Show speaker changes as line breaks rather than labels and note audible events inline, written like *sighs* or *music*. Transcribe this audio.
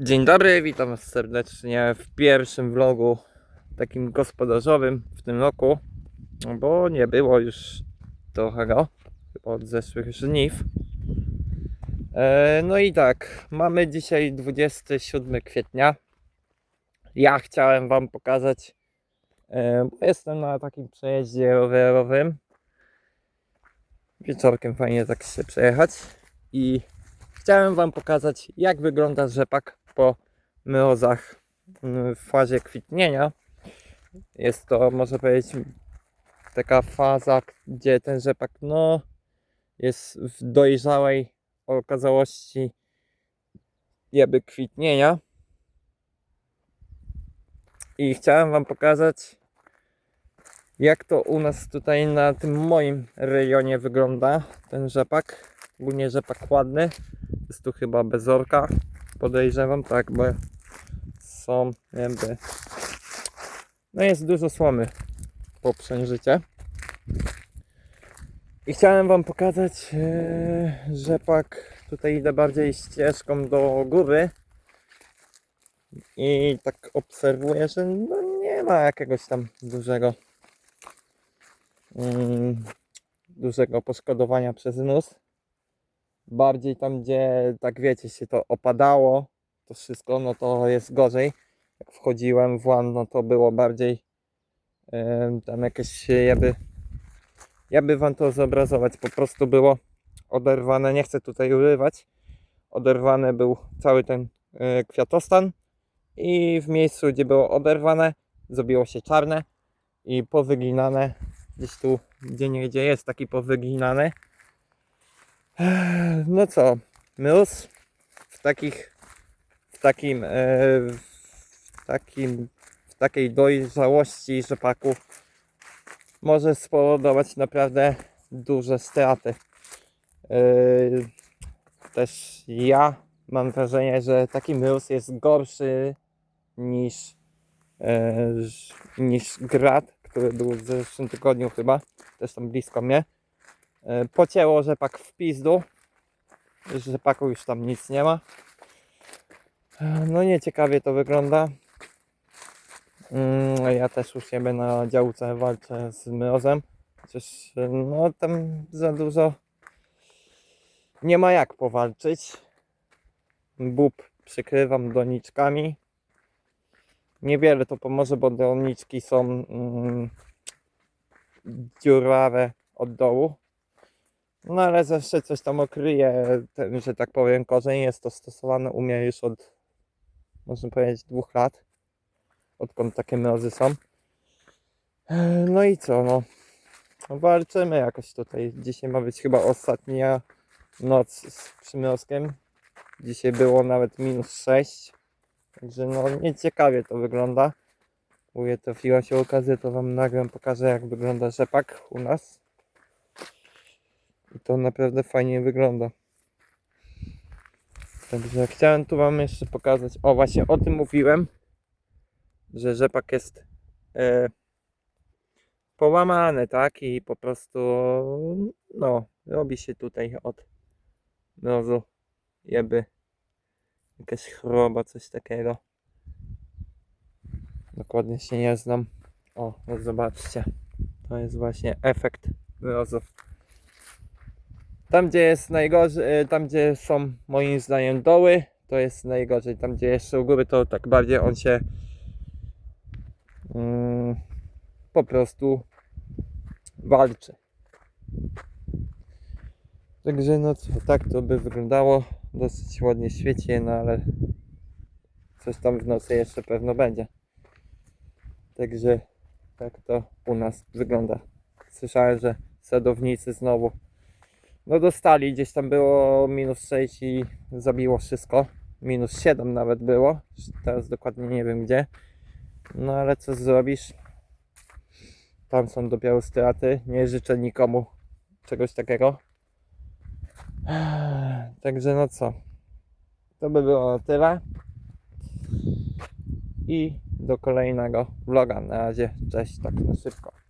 Dzień dobry, witam Was serdecznie w pierwszym vlogu takim gospodarzowym w tym roku, bo nie było już trochę go, od zeszłych żniw. E, no i tak, mamy dzisiaj 27 kwietnia. Ja chciałem Wam pokazać, e, bo jestem na takim przejeździe rowerowym. Wieczorkiem fajnie tak się przejechać i chciałem Wam pokazać, jak wygląda rzepak po mrozach w fazie kwitnienia. Jest to, można powiedzieć, taka faza, gdzie ten rzepak no, jest w dojrzałej okazałości jakby kwitnienia. I chciałem Wam pokazać, jak to u nas tutaj na tym moim rejonie wygląda ten rzepak. Ogólnie rzepak ładny. Jest tu chyba bezorka. Podejrzewam, tak, bo są jakby. No jest dużo słomy po przężycie. I chciałem Wam pokazać e, rzepak. Tutaj idę bardziej ścieżką do góry. I tak obserwuję, że no nie ma jakiegoś tam dużego mm, dużego poszkodowania przez nóż. Bardziej tam, gdzie tak wiecie, się to opadało, to wszystko, no to jest gorzej. Jak wchodziłem w łan, no to było bardziej em, tam jakieś jakby jakby wam to zobrazować, po prostu było oderwane, nie chcę tutaj urywać, oderwany był cały ten e, kwiatostan i w miejscu, gdzie było oderwane, zrobiło się czarne i powyginane, gdzieś tu, gdzie nie gdzie jest taki powyginany. No co, mróz w takich, w takim, e, w takim, w takiej dojrzałości rzepaków może spowodować naprawdę duże straty. E, Też ja mam wrażenie, że taki mróz jest gorszy niż, e, niż grad, który był w zeszłym tygodniu chyba, też tam blisko mnie. E, Pocięło rzepak w pizdu. Rzepaku już tam nic nie ma. E, No nie ciekawie to wygląda. Mm, Ja też u siebie na działce walczę z mrozem. Chociaż e, no tam za dużo nie ma jak powalczyć. Bób przykrywam doniczkami. Niewiele to pomoże, bo doniczki są mm, dziurawe od dołu. No ale zawsze coś tam okryje, ten, że tak powiem, korzeń. Jest to stosowane u mnie już od, można powiedzieć, dwóch lat. Odkąd takie mrozy są. No i co, no. Walczymy jakoś tutaj. Dzisiaj ma być chyba ostatnia noc z przymrozkiem. Dzisiaj było nawet minus 6. Także no nieciekawie to wygląda. Mówię, trafiła się okazja, to wam nagram, pokażę jak wygląda rzepak u nas. I to naprawdę fajnie wygląda. Także chciałem tu Wam jeszcze pokazać. O, właśnie o tym mówiłem, że rzepak jest e, połamany, tak? I po prostu, no, robi się tutaj od mrozu jeby jakaś choroba, coś takiego. Dokładnie się nie znam. O, no zobaczcie. To jest właśnie efekt mrozu. Tam gdzie jest najgorzej, e, tam gdzie są moim zdaniem doły, to jest najgorzej. Tam gdzie jeszcze u góry, to tak bardziej on się mm, po prostu walczy. Także no co, tak to by wyglądało. Dosyć ładnie świeci, no ale coś tam w nocy jeszcze pewno będzie. Także tak to u nas wygląda. Słyszałem, że sadownicy znowu no dostali, gdzieś tam było minus 6 i zabiło wszystko. Minus 7 nawet było. Teraz dokładnie nie wiem gdzie. No ale co zrobisz? Tam są dopiero straty. Nie życzę nikomu czegoś takiego. *sighs* Także no co? To by było na tyle. I do kolejnego vloga. Na razie, cześć, tak na szybko.